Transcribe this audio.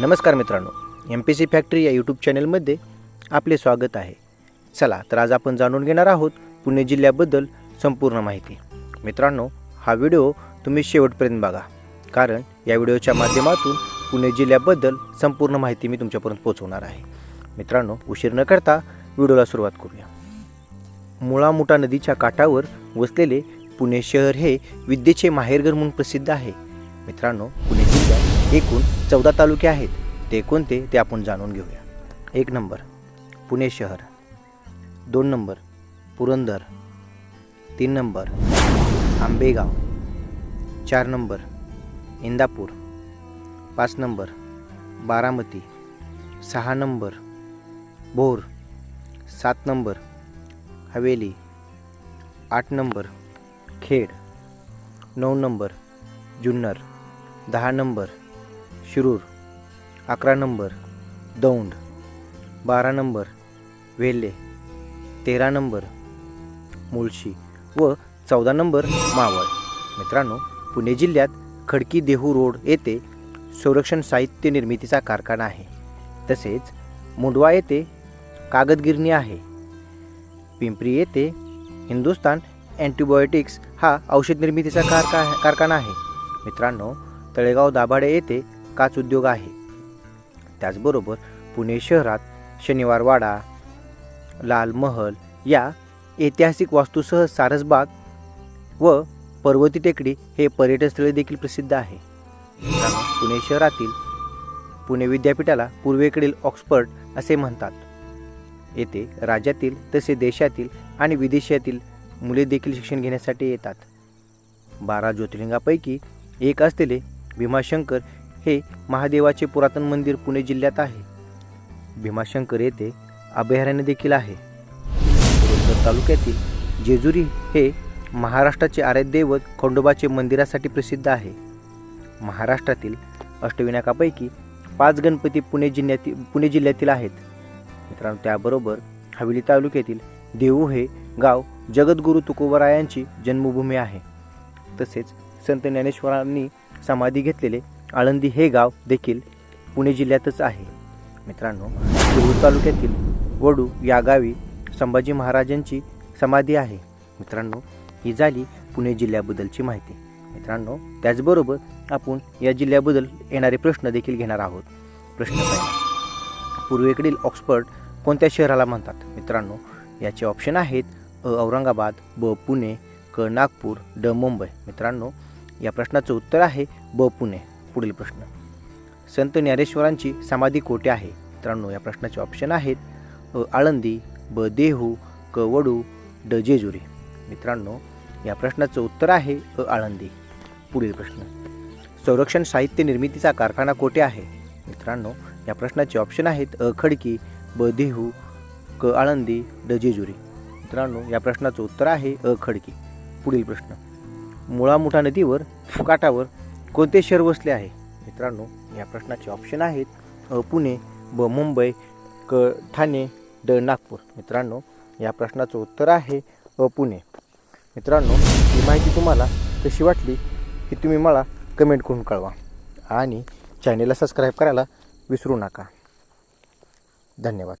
नमस्कार मित्रांनो M P C factory या यूट्यूब चॅनलमध्ये आपले स्वागत आहे. चला तर आज आपण जाणून घेणार आहोत पुणे जिल्ह्याबद्दल संपूर्ण माहिती. मित्रांनो हा व्हिडिओ तुम्ही शेवटपर्यंत बघा कारण या व्हिडिओच्या माध्यमातून पुणे जिल्ह्याबद्दल संपूर्ण माहिती मी तुमच्यापर्यंत पोहोचवणार आहे. मित्रांनो उशीर न करता व्हिडिओला सुरुवात करूया. मुळामुटा नदीच्या काठावर वसलेले पुणे शहर हे विद्येचे माहेरघर म्हणून प्रसिद्ध आहे. मित्रांनो पुणे जिल्ह्यात एकूण चौदा तालुके आहेत. ते कोणते ते आपण जाणून घेऊया. एक नंबर पुणे शहर. दोन नंबर पुरंदर. तीन नंबर आंबेगाव. चार नंबर इंदापूर. पाच नंबर बारामती. सहा नंबर भोर. सात नंबर हवेली. आठ नंबर खेड. नऊ नंबर जुन्नर. दहा नंबर शिरूर. अकरा नंबर. दौंड. बारा नंबर. वेल्हे. तेरा नंबर. मुळशी व चौदा नंबर मावळ. मित्रांनो पुणे जिल्ह्यात खडकी देहू रोड येथे संरक्षण साहित्य निर्मितीचा कारखाना आहे. तसेच मुंडवा येथे कागद गिरणी आहे. पिंपरी येथे हिंदुस्तान अँटीबायोटिक्स हा औषध निर्मितीचा कारका कारखाना आहे. मित्रांनो तळेगाव दाभाडे येथे काच उद्योग आहे. त्याचबरोबर पुणे शहरात शनिवारवाडा लाल महल या ऐतिहासिक वास्तूसह सारसबाग व पर्वती टेकडी हे पर्यटनस्थळे देखील प्रसिद्ध आहे. पुणे शहरातील पुणे विद्यापीठाला पूर्वेकडील ऑक्सफर्ड असे म्हणतात. येथे राज्यातील तसे देशातील आणि विदेशातील मुले देखील शिक्षण घेण्यासाठी येतात. बारा ज्योतिर्लिंगापैकी एक असलेले भीमाशंकर हे महादेवाचे पुरातन मंदिर पुणे जिल्ह्यात आहे. भीमाशंकर येथे अभयारण्य देखील आहे. पुरंदर तालुक्यातील जेजुरी हे महाराष्ट्राचे आराध्यदैवत खंडोबाचे मंदिरासाठी प्रसिद्ध आहे. महाराष्ट्रातील अष्टविनायकापैकी पाच गणपती पुणे जिल्ह्यातील पुणे जिल्ह्यातील आहेत. मित्रांनो त्याबरोबर हवेली तालुक्यातील देऊ हे गाव जगद्गुरू तुकोबरायांची जन्मभूमी आहे. तसेच संत ज्ञानेश्वरांनी समाधी घेतलेले आळंदी हे गाव देखील पुणे जिल्ह्यातच आहे. मित्रांनो शिरूर तालुक्यातील वडू या गावी संभाजी महाराजांची समाधी आहे. मित्रांनो ही झाली पुणे जिल्ह्याबद्दलची माहिती. मित्रांनो त्याचबरोबर आपण या जिल्ह्याबद्दल येणारे प्रश्न देखील घेणार आहोत. प्रश्न पहिला पूर्वेकडील ऑक्सफर्ड कोणत्या शहराला म्हणतात? मित्रांनो याचे ऑप्शन आहेत अ औरंगाबाद ब पुणे क नागपूर ड मुंबई. मित्रांनो या प्रश्नाचं उत्तर आहे ब पुणे. पुढील प्रश्न. संत ज्ञानेश्वरांची समाधी कोठे आहे? मित्रांनो या प्रश्नाचे ऑप्शन आहेत अ आळंदी ब देहू क वडू ड जेजुरी. मित्रांनो या प्रश्नाचं उत्तर आहे अ आळंदी. पुढील प्रश्न. संरक्षण साहित्य निर्मितीचा कारखाना कोठे आहे? मित्रांनो या प्रश्नाचे ऑप्शन आहेत अ खडकी ब देहू क आळंदी ड जेजुरी. मित्रांनो या प्रश्नाचं उत्तर आहे अ खडकी. पुढील प्रश्न. मुळामुठा नदीवर काठावर कोणते शहर वसले आहे? मित्रांनो या प्रश्नाचे ऑप्शन आहेत अ पुणे ब मुंबई क ठाणे ड नागपूर. मित्रांनो या प्रश्नाचं उत्तर आहे अ पुणे. मित्रांनो ही माहिती तुम्हाला कशी वाटली की तुम्ही मला कमेंट करून कळवा. आणि चॅनेलला सबस्क्राईब करायला विसरू नका. धन्यवाद.